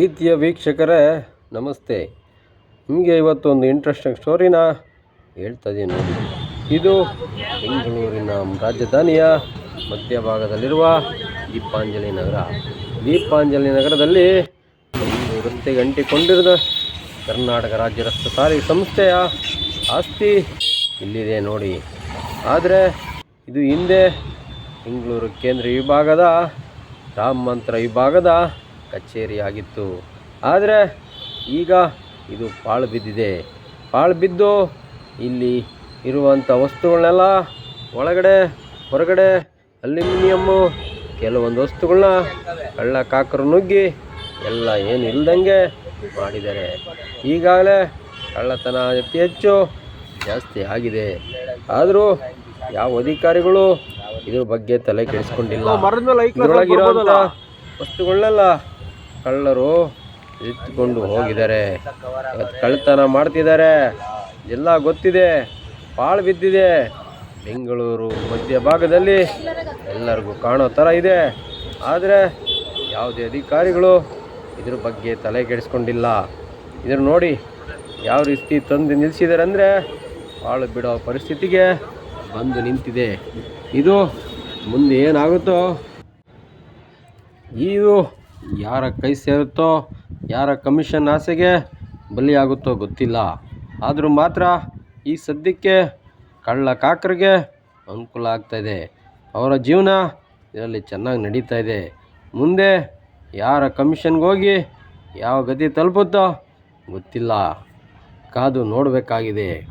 ಪ್ರೀತಿಯ ವೀಕ್ಷಕರೇ, ನಮಸ್ತೆ. ನಿಮಗೆ ಇವತ್ತೊಂದು ಇಂಟ್ರೆಸ್ಟಿಂಗ್ ಸ್ಟೋರಿನ ಹೇಳ್ತಾ ನೋಡಿ. ಇದು ಬೆಂಗಳೂರಿನ ರಾಜಧಾನಿಯ ಮಧ್ಯಭಾಗದಲ್ಲಿರುವ ದೀಪಾಂಜಲಿ ನಗರ. ದೀಪಾಂಜಲಿ ನಗರದಲ್ಲಿ ಒಂದು ರಸ್ತೆಗೆ ಅಂಟಿಕೊಂಡಿರುವ ಕರ್ನಾಟಕ ರಾಜ್ಯ ರಸ್ತೆ ಸಾರಿಗೆ ಸಂಸ್ಥೆಯ ಆಸ್ತಿ ಇಲ್ಲಿದೆ ನೋಡಿ. ಆದರೆ ಇದು ಹಿಂದೆ ಬೆಂಗಳೂರು ಕೇಂದ್ರ ವಿಭಾಗದ, ರಾಮ ಮಂತ್ರ ವಿಭಾಗದ ಕಚೇರಿಯಾಗಿತ್ತು ಆದರೆ ಈಗ ಇದು ಪಾಳು ಬಿದ್ದಿದೆ. ಪಾಳು ಬಿದ್ದು ಇಲ್ಲಿ ಇರುವಂಥ ವಸ್ತುಗಳನ್ನೆಲ್ಲ ಒಳಗಡೆ ಹೊರಗಡೆ ಅಲ್ಯೂಮಿನಿಯಮ್ಮು ಕೆಲವೊಂದು ವಸ್ತುಗಳನ್ನ ಕಳ್ಳ ಕಾಕರು ನುಗ್ಗಿ ಎಲ್ಲ ಏನು ಇಲ್ದಂಗೆ ಮಾಡಿದ್ದಾರೆ. ಈಗಾಗಲೇ ಕಳ್ಳತನ ಅತಿ ಹೆಚ್ಚು ಜಾಸ್ತಿ ಆಗಿದೆ. ಆದರೂ ಯಾವ ಅಧಿಕಾರಿಗಳು ಇದ್ರ ಬಗ್ಗೆ ತಲೆ ಕೆಡಿಸ್ಕೊಂಡಿಲ್ಲ. ವಸ್ತುಗಳನ್ನೆಲ್ಲ ಕಳ್ಳರು ಎತ್ಕೊಂಡು ಹೋಗಿದ್ದಾರೆ. ಕಳ್ಳತನ ಮಾಡ್ತಿದ್ದಾರೆ. ಎಲ್ಲ ಗೊತ್ತಿದೆ. ಪಾಳು ಬಿದ್ದಿದೆ. ಬೆಂಗಳೂರು ಮಧ್ಯ ಭಾಗದಲ್ಲಿ ಎಲ್ಲರಿಗೂ ಕಾಣೋ ಥರ ಇದೆ. ಆದರೆ ಯಾವುದೇ ಅಧಿಕಾರಿಗಳು ಇದ್ರ ಬಗ್ಗೆ ತಲೆ ಕೆಡಿಸ್ಕೊಂಡಿಲ್ಲ ಇದನ್ನು ನೋಡಿ ಯಾವ ರೀತಿ ತಂದು ನಿಲ್ಲಿಸಿದ್ದಾರೆ ಅಂದರೆ ಪಾಳು ಬಿಡೋ ಪರಿಸ್ಥಿತಿಗೆ ಬಂದು ನಿಂತಿದೆ. ಇದು ಮುಂದೆ ಏನಾಗುತ್ತೋ, ಇದು ಯಾರ ಕೈ ಸೇರುತ್ತೋ, ಯಾರ ಕಮಿಷನ್ ಆಸೆಗೆ ಬಲಿಯಾಗುತ್ತೋ ಗೊತ್ತಿಲ್ಲ. ಆದರೂ ಮಾತ್ರ ಈ ಸದ್ಯಕ್ಕೆ ಕಳ್ಳ ಕಾಕರಿಗೆ ಅನುಕೂಲ ಆಗ್ತಾಯಿದೆ ಅವರ ಜೀವನ ಇದರಲ್ಲಿ ಚೆನ್ನಾಗಿ ನಡೀತಾ ಇದೆ. ಮುಂದೆ ಯಾರ ಕಮಿಷನ್ಗೆ ಹೋಗಿ ಯಾವ ಗತಿ ತಲುಪುತ್ತೋ ಗೊತ್ತಿಲ್ಲ. ಕಾದು ನೋಡಬೇಕಾಗಿದೆ.